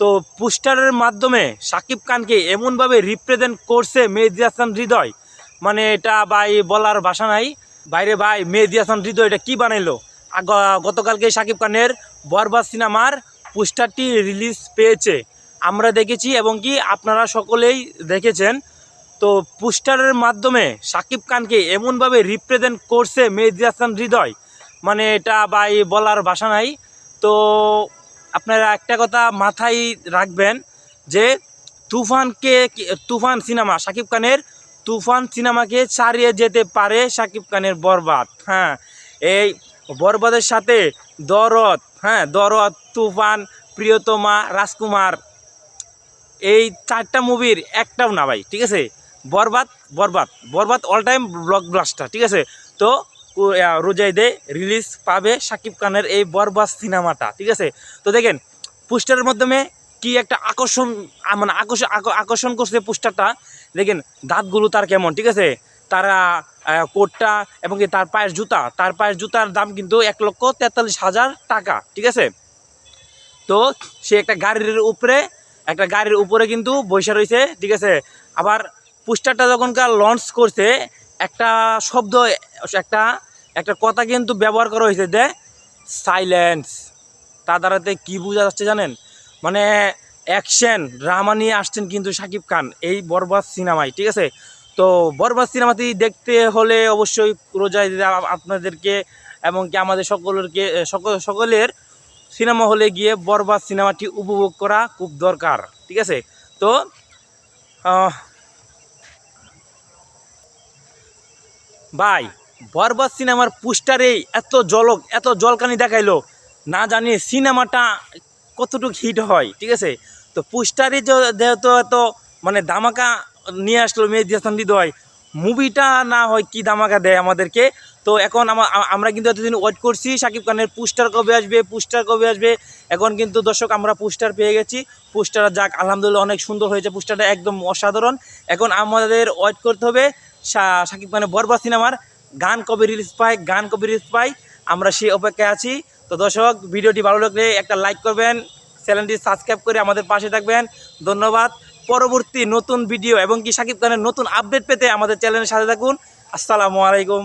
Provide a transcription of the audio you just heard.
তো পোস্টারের মাধ্যমে সাকিব খানকে এমনভাবে রিপ্রেজেন্ট করছে মেহেদি হাসান হৃদয়। মানে এটা ভাই বলার ভাষা নাই। বাইরে ভাই, মেহেদি হাসান হৃদয় এটা কী বানাইলো? গতকালকে সাকিব খানের বরবাদ সিনেমার পোস্টারটি রিলিজ পেয়েছে। আমরা দেখেছি এবং কি আপনারা সকলেই দেখেছেন। তো পোস্টারের মাধ্যমে সাকিব খানকে এমনভাবে রিপ্রেজেন্ট করছে মেহেদি হাসান হৃদয়। মানে এটা ভাই বলার ভাষা নাই। তো আপনারা একটা কথা মাথায় রাখবেন যে তুফানকে তুফান সিনেমা সাকিব খানের তুফান সিনেমাকে ছাড়িয়ে যেতে পারে সাকিব খানের বরবাদ হ্যাঁ। এই বরবাদের সাথে দরদ হ্যাঁ দরদ, তুফান, প্রিয়তমা, রাজকুমার, এই চারটা মুভির একটাও না ভাই, ঠিক আছে? Barbaad Barbaad Barbaad all time blockbuster ঠিক আছে? তো আহ, রোজাইদে রিলিজ পাবে সাকিব খানের এই বরবাদ সিনেমাটা ঠিক আছে? তো দেখেন পোস্টারের মাধ্যমে কি একটা আকর্ষণ মানে আকর্ষণ আকর্ষণ করছে পোস্টারটা দেখেন দাঁতগুলো তার কেমন ঠিক আছে? তারা কোটটা এবং কি তার পায়ের জুতা তার পায়ের জুতার দাম কিন্তু এক লক্ষ তেতাল্লিশ হাজার টাকা ঠিক আছে? তো সে একটা গাড়ির উপরে একটা গাড়ির উপরে কিন্তু বসে রয়েছে ঠিক আছে? আবার পোস্টারটা যখনকার লঞ্চ করছে একটা শব্দ, একটা একটা কথা কিন্তু ব্যবহার করা হয়েছে যে সাইলেন্স তা দ্বারাতে কী বোঝা যাচ্ছে জানেন? মানে অ্যাকশন ড্রামা নিয়ে আসছেন কিন্তু শাকিব খান, এই বরবাদ সিনেমায়, ঠিক আছে? তো বরবাদ সিনেমাটি দেখতে হলে অবশ্যই রোজাই আপনাদেরকে এবং কি আমাদের সকলেরকে সকল সকলের সিনেমা হলে গিয়ে বরবাদ সিনেমাটি উপভোগ করা খুব দরকার, ঠিক আছে? তো ভাই, বরবাদ সিনেমার পোস্টারে এত জলক, এত জলকানি দেখাইলো। না জানি সিনেমাটা কতটুকু হিট হয়, ঠিক আছে? তো পোস্টারে যেহেতু এত মানে দামাকা নিয়ে আসলো মেহেদি হাসান হৃদয়, মুভিটা না হয় কি দামাকা দেয় আমাদেরকে? তো এখন আমা- আমরা কিন্তু এতদিন ওয়েট করছি, শাকিব খানের পোস্টার কবে আসবে, পোস্টার কবে আসবে? এখন কিন্তু দর্শক আমরা পোস্টার পেয়ে গেছি। পোস্টার যাক, আলহামদুলিল্লাহ অনেক সুন্দর হয়েছে, পোস্টারটা একদম অসাধারণ। এখন আমাদের ওয়েট করতে হবে শাকিব খানের বরবা সিনেমার গান কবে রিলিজ পায়, গান কবে রিলিজ পাই আমরা সেই অপেক্ষায় আছি। তো দর্শক, ভিডিওটি ভালো লাগলে একটা লাইক করবেন চ্যানেলটি সাবস্ক্রাইব করে আমাদের পাশে থাকবেন। ধন্যবাদ। পরবর্তী নতুন ভিডিও এবং কি শাকিব খানের নতুন আপডেট পেতে আমাদের চ্যানেলের সাথে থাকুন। আসসালামু আলাইকুম।